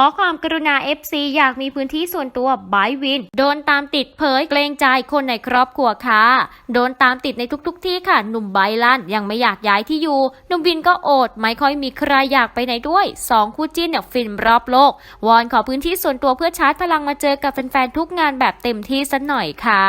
อความกรุณา FC อยากมีพื้นที่ส่วนตัวบายวิน โดนตามติดเผยเกรงใจคนในครอบครัวค่ะ โดนตามติดในทุก ๆทที่ค่ะ หนุ่มไบลันยังไม่อยากย้ายที่อยู่หนุ่มวินก็โอด ไม่ค่อยมีใครอยากไปไหนด้วยสองคู่จิ้นเนี่ยฟินรอบโลก วอนขอพื้นที่ส่วนตัวเพื่อชาร์จพลังมาเจอกับแฟนๆทุกงานแบบเต็มที่สักหน่อยค่ะ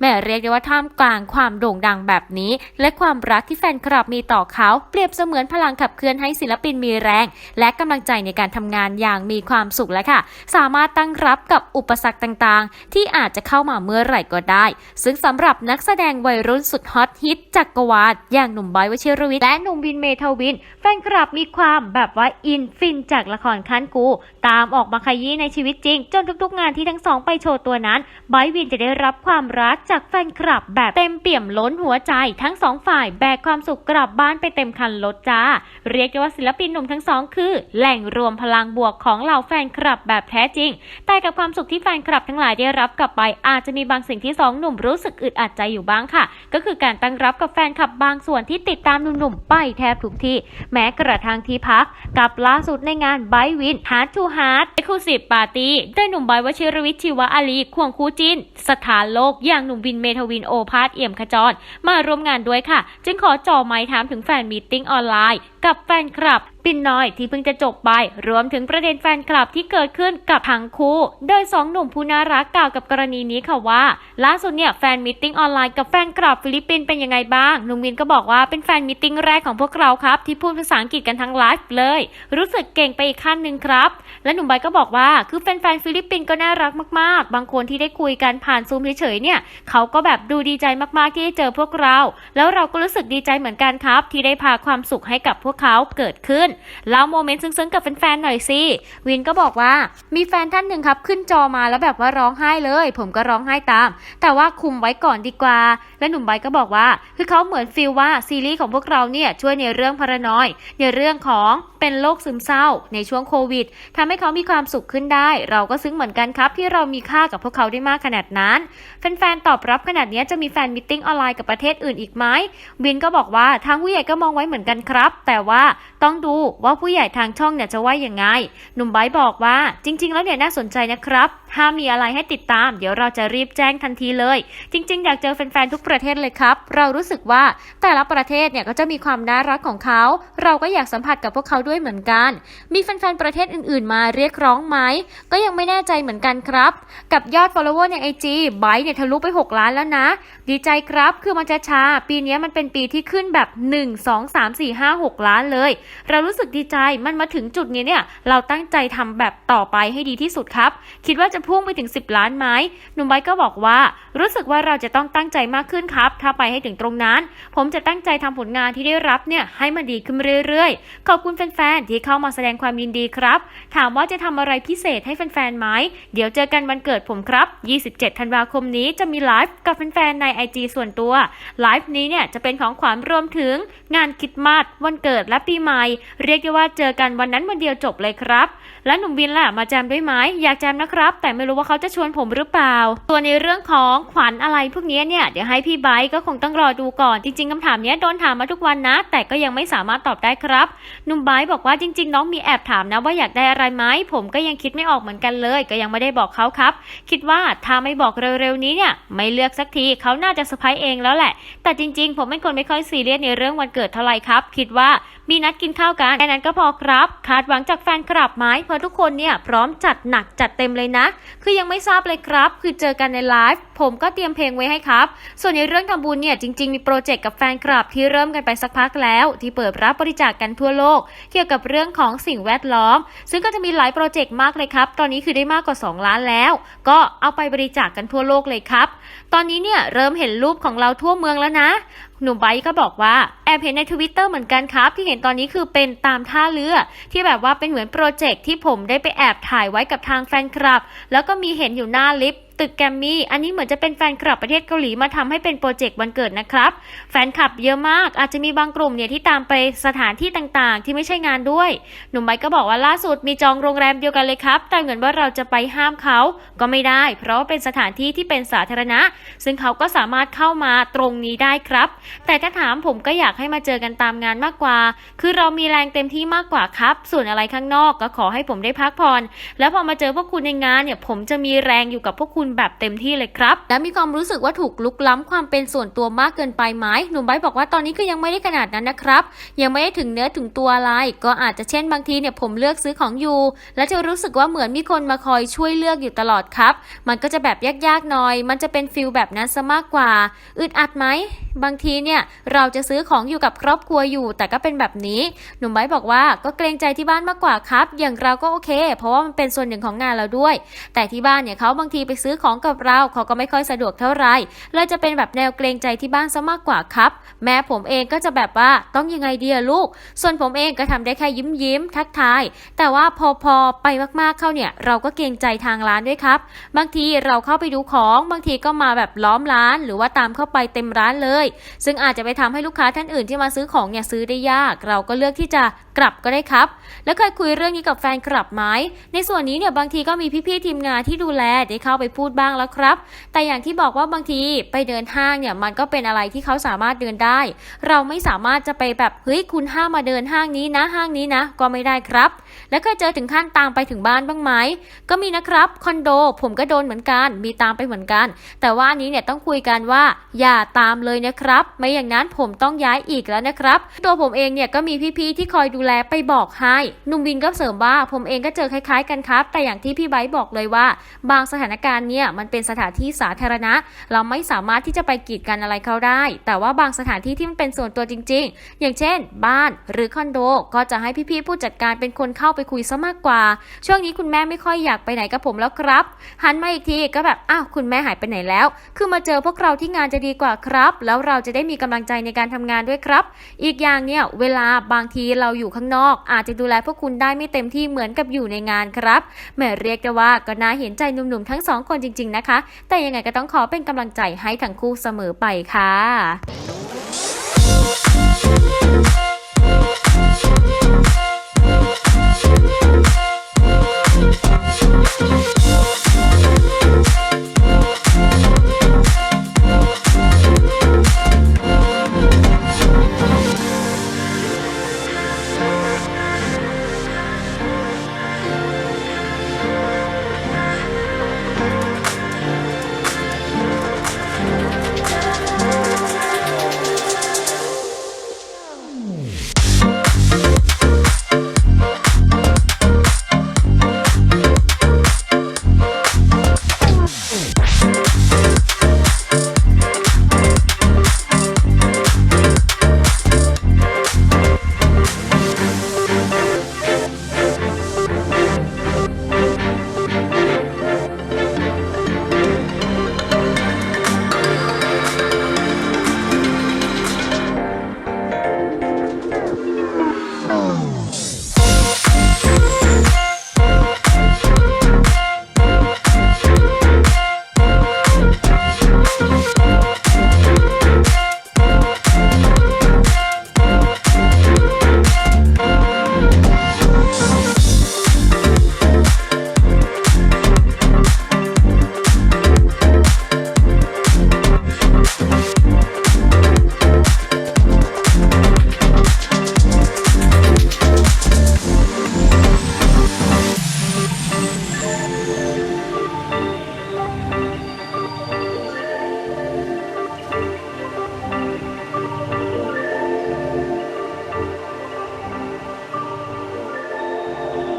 แม่เรียกได้ว่าท่ามกลางความโด่งดังแบบนี้ และความรักที่แฟนคลับมีต่อเขา เปรียบเสมือนพลังขับเคลื่อนให้ศิลปินมีแรง และกำลังใจในการทำงานอย่างมีความสุขแล้วค่ะ สามารถตั้งรับกับอุปสรรคต่างๆ ที่อาจจะเข้ามาเมื่อไหร่ก็ได้ ซึ่งสำหรับนักแสดงวัยรุ่นสุดฮอตฮิตจักรวาลอย่างหนุ่มบอยวชิรวิทย์และหนุ่มวินเมทวิน แฟนคลับมีความแบบว่าอินฟินจากละครคันกู ตามออกมาขยี้ในชีวิตจริง จนทุกๆ งานที่ทั้งสองไปโชว์ตัวนั้นบอยวินจะได้รับความรักจากแฟนคลับแบบเต็มเปี่ยมล้นหัวใจ ทั้งสองฝ่ายแบกความสุขกลับบ้านไปเต็มคันรถจ้า เรียกได้ว่าศิลปินหนุ่มทั้งสองคือ แหล่งรวมพลังบวกของเหล่าแฟนคลับแบบแท้จริง แต่กับความสุขที่แฟนคลับทั้งหลายได้รับกลับไป อาจจะมีบางสิ่งที่สองหนุ่มรู้สึกอึดอัดใจอยู่บ้างค่ะ ก็คือการตั้งรับกับแฟนคลับบางส่วนที่ติดตามหนุ่มๆไปแทบทุกที่ แม้กระทั่งที่พัก กับล่าสุดในงานไบวิน Heart to Heart Exclusive Party โดยหนุ่มบอยวชิรวิทย์ชิวะอาลีควงคู่จิ้นสถานโลกอย่างหนุ่มวินเมทวินโอภาสเอี่ยมขจร มาร่วมงานด้วยค่ะ จึงขอจ่อไม้ถามถึงแฟนมีตติ้งออนไลน์ กับแฟนคลับ ปินน้อยที่เพิ่งจะจบไป รวมถึงประเด็นแฟนคลับที่เกิดขึ้นกับทั้งคู่ โดยสองหนุ่มผู้น่ารักกล่าวกับกรณีนี้ค่ะว่า ล่าสุดเนี่ยแฟนมิทติ้งออนไลน์กับแฟนคลับฟิลิปปินส์เป็นยังไงบ้างหนุ่มวินก็บอกว่าเป็นแฟนมิทติ้งแรกของพวกเราครับ ที่พูดภาษาอังกฤษกันทั้งไลฟ์เลย รู้สึกเก่งไปอีกขั้นหนึ่งครับ และหนุ่มใบก็บอกว่าคือแฟนๆฟิลิปปินส์ก็น่ารักมากๆ บางคนที่ได้คุยกันผ่านซูมเฉยๆเนี่ยเขาก็แบบดูดีใจมากๆที่ได้เจอพวกเรา แล้วเราก็รู้สึกดีใจเหมือนกันครับ ที่ได้พาความสุขให้กับพวกเขาเกิดขึ้นเล่าโมเมนต์ซึ้งๆกับแฟนๆหน่อยสิวินก็บอกว่ามีแฟนท่านหนึ่งครับ ขึ้นจอมาแล้วแบบว่าร้องไห้เลย ผมก็ร้องไห้ตาม แต่ว่าคุมไว้ก่อนดีกว่า และหนุ่มไบก็บอกว่า คือเขาเหมือนฟีลว่าซีรีส์ของพวกเราเนี่ยช่วยในเรื่องพารานอยในเรื่องของเป็นโรคซึมเศร้า ในช่วงโควิดทำให้เขามีความสุขขึ้นได้ เราก็ซึ้งเหมือนกันครับที่เรามีค่ากับพวกเขาได้มากขนาดนั้นแฟนๆตอบรับขนาดนี้จะมีแฟนมิทติ้งออนไลน์กับประเทศอื่นอีกไหมวินก็บอกว่าทางผู้ใหญ่ก็มองไว้เหมือนกันครับ แต่ว่าต้องดูว่าผู้ใหญ่ทางช่องเนี่ยจะว่ายังไง หนุ่มไบบอกว่าจริง ๆ แล้วเนี่ยน่าสนใจนะครับถ้ามีอะไรให้ติดตาม เดี๋ยวเราจะรีบแจ้งทันทีเลย จริง ๆ อยากเจอแฟนๆทุกประเทศเลยครับ เรารู้สึกว่าแต่ละประเทศเนี่ยก็จะมีความน่ารักของเขา เราก็อยากสัมผัสกับพวกเขาด้วยเหมือนกัน มีแฟนๆประเทศอื่นๆ มาเรียกร้องไหม ก็ยังไม่แน่ใจเหมือนกันครับ กับยอด follower ใน IG ไบร์เนี่ยทะลุไป 6 ล้านแล้วนะ ดีใจครับ คือมันจะช้าปีนี้มันเป็นปีที่ขึ้นแบบ 1 2 3 4 5 6 ล้านเลย เรารู้สึกดีใจมันมาถึงจุดนี้เนี่ยเราตั้งใจทำแบบต่อไปให้ดีที่สุดครับ คิดว่าจะพุ่งไปถึง 10 ล้านไหมหนุ่มไบก็บอกว่า รู้สึกว่าเราจะต้องตั้งใจมากขึ้นครับ ถ้าไปให้ถึงตรงนั้น ผมจะตั้งใจทำผลงานที่ได้รับเนี่ยให้มันดีขึ้นเรื่อยๆ ขอบคุณแฟนๆที่เข้ามาแสดงความยินดีครับ ถามว่าจะทำอะไรพิเศษให้แฟนๆไหมเดี๋ยวเจอกันวันเกิดผมครับ 27 ธันวาคมนี้จะมีไลฟ์กับแฟนๆใน IG ส่วนตัวไลฟ์นี้เนี่ยจะเป็นของขวัญรวมถึง งานคิดมาสวันเกิดและปีใหม่ เรียกได้ว่าเจอกันวันนั้นวันเดียวจบเลยครับ และหนุ่มวินล่ะมาแจมด้วยไหมอยากแจมนะครับแต่ไม่รู้ว่าเขาจะชวนผมหรือเปล่า ส่วนในเรื่องของขวัญอะไรพวกนี้เนี่ยเดี๋ยวให้พี่ไบร์ก็คงต้องรอดูก่อน จริงๆคำถามนี้โดนถามมาทุกวันนะ แต่ก็ยังไม่สามารถตอบได้ครับหนุ่มไบร์บอกว่าจริง ๆ น้องมีแอบถามนะว่าอยากได้อะไรไหมผมก็ยังคิดไม่ออกเหมือนกันเลย ก็ยังไม่ได้บอกเขาครับ คิดว่าถ้าไม่บอกเร็วๆนี้เนี่ยไม่เลือกสักทีเขาน่าจะเซอร์ไพรส์เองแล้วแหละ แต่จริง ๆ ผมเป็นคนไม่ค่อยซีเรียสในเรื่องวันเกิดเท่าไหร่ครับ คิดว่ามีนัดกินข้าวกันแค่นั้นก็พอครับ คาดหวังจากแฟนคลับไหมเพราะทุกคนเนี่ยพร้อมจัดหนักจัดเต็มเลยนะคือยังไม่ทราบเลยครับ คือเจอกันในไลฟ์ผมก็เตรียมเพลงไว้ให้ครับ ส่วนในเรื่องทำบุญเนี่ยจริง ๆ มีโปรเจกต์กับแฟนคลับที่เริ่มกันไปสักพักแล้ว ที่เปิดรับบริจาคกกันทั่วโลก เกี่ยวกับเรื่องของสิ่งแวดล้อม ซึ่งก็จะมีหลายโปรเจกต์มากเลยครับ ตอนนี้คือได้มากกว่า 2 ล้านแล้ว ก็เอาไปบริจาคกกันทั่วโลกเลยครับ ตอนนี้เนี่ยเริ่มเห็นรูปของเราทั่วเมืองแล้วนะ หนุ่มไบก็บอกว่าแอบเห็นในทวิตเตอร์เหมือนกันครับ ที่เห็นตอนนี้คือเป็นตามท่าเรือ ที่แบบว่าเป็นเหมือนโปรเจกต์ที่ผมได้ไปแอบถ่ายไว้กับทางแฟนคลับ แล้วก็มีเห็นอยู่หน้าลิฟต์ ตึกแกมมี่ อันนี้เหมือนจะเป็นแฟนคลับประเทศเกาหลีมาทำให้เป็นโปรเจกต์วันเกิดนะครับ แฟนคลับเยอะมาก อาจจะมีบางกลุ่มเนี่ยที่ตามไปสถานที่ต่างๆ ที่ไม่ใช่งานด้วย หนุ่มไบก็บอกว่าล่าสุดมีจองโรงแรมเดียวกันเลยครับ แต่เหมือนว่าเราจะไปห้ามเขาก็ไม่ได้ เพราะเป็นสถานที่ที่เป็นสาธารณะ ซึ่งเขาก็สามารถเข้ามาตรงนี้ได้ครับ แต่ถ้าถามผมก็อยากให้มาเจอกันตามงานมากกว่า คือเรามีแรงเต็มที่มากกว่าครับ ส่วนอะไรข้างนอกก็ขอให้ผมได้พักผ่อน แล้วพอมาเจอพวกคุณในงานเนี่ยผมจะมีแรงอยู่กับพวกคุณแบบเต็มที่เลยครับ และมีความรู้สึกว่าถูกลุกล้ำความเป็นส่วนตัวมากเกินไปไหมหนุ่มไบบอกว่าตอนนี้ก็ยังไม่ได้ขนาดนั้นนะครับ ยังไม่ได้ถึงเนื้อถึงตัวอะไร ก็อาจจะเช่นบางทีเนี่ยผมเลือกซื้อของอยู่ แล้วจะรู้สึกว่าเหมือนมีคนมาคอยช่วยเลือกอยู่ตลอดครับ มันก็จะแบบยากๆหน่อย มันจะเป็นฟิลแบบนั้นซะมากกว่า อึดอัดไหมบางทีเนี่ยเราจะซื้อของอยู่กับครอบครัวอยู่ แต่ก็เป็นแบบนี้ หนุ่มไบบอกว่าก็เกรงใจที่บ้านมากกว่าครับ อย่างเราก็โอเค เพราะว่ามันเป็นส่วนหนึ่งของงานเราด้วย แต่ที่บ้านเนี่ยเขาบางทีไปซื้อของกับเราเขาก็ไม่ค่อยสะดวกเท่าไหร่เลยจะเป็นแบบแนวเกรงใจที่บ้านซะมากกว่าครับ แม่ผมเองก็จะแบบว่าต้องยังไงเดีอะลูก ส่วนผมเองก็ทำได้แค่ยิ้มยิ้มทักทาย แต่ว่าพอพอไปมากๆเข้าเนี่ย เราก็เกรงใจทางร้านด้วยครับ บางทีเราเข้าไปดูของบางทีก็มาแบบล้อมร้าน หรือว่าตามเข้าไปเต็มร้านเลย ซึ่งอาจจะไปทำให้ลูกค้าท่านอื่นที่มาซื้อของเนี่ยซื้อได้ยาก เราก็เลือกที่จะกลับก็ได้ครับ แล้วเคยคุยเรื่องนี้กับแฟนคลับไหมในส่วนนี้เนี่ยบางทีก็มีพี่ๆทีมงานที่ดูแลได้เข้าไปพูดบ้างแล้วครับ แต่อย่างที่บอกว่าบางทีไปเดินห้างเนี่ยมันก็เป็นอะไรที่เขาสามารถเดินได้ เราไม่สามารถจะไปแบบเฮ้ยคุณห้ามมาเดินห้างนี้นะห้างนี้นะ ก็ไม่ได้ครับ แล้วเคยเจอถึงขั้นตามไปถึงบ้านบ้างไหมก็มีนะครับคอนโดผมก็โดนเหมือนกันมีตามไปเหมือนกัน แต่ว่าอันนี้เนี่ยต้องคุยกันว่าอย่าตามเลยนะครับ ไม่อย่างนั้นผมต้องย้ายอีกแล้วนะครับตัวผมเองเนี่ยก็มีพี่ๆที่คอยดูแลไปบอกให้นุ่มวินก็เสริมว่าผมเองก็เจอคล้ายๆกันครับ แต่อย่างที่พี่ไบร์บอกเลยว่า บางสถานการณ์เนี่ยมันเป็นสถานที่สาธารณะ เราไม่สามารถที่จะไปกีดกันอะไรเขาได้ แต่ว่าบางสถานที่ที่มันเป็นส่วนตัวจริง ๆ อย่างเช่น บ้านหรือคอนโด ก็จะให้พี่ๆผู้จัดการเป็นคนเข้าไปคุยซะมากกว่า ช่วงนี้คุณแม่ไม่ค่อยอยากไปไหนกับผมแล้วครับ หันมาอีกทีก็แบบอ้าวคุณแม่หายไปไหนแล้ว คือมาเจอพวกเราที่งานจะดีกว่าครับ แล้วเราจะได้มีกำลังใจในการทำงานด้วยครับ อีกอย่างเนี่ยเวลาบางทีเราอยู่ข้างนอก อาจจะดูแลพวกคุณได้ไม่เต็มที่เหมือนกับอยู่ในงานครับแหมเรียกได้ว่าก็น่าเห็นใจหนุ่มๆทั้งสองคนจริง ๆนะคะ แต่ยังไงก็ต้องขอเป็นกำลังใจให้ทั้งคู่เสมอไปค่ะ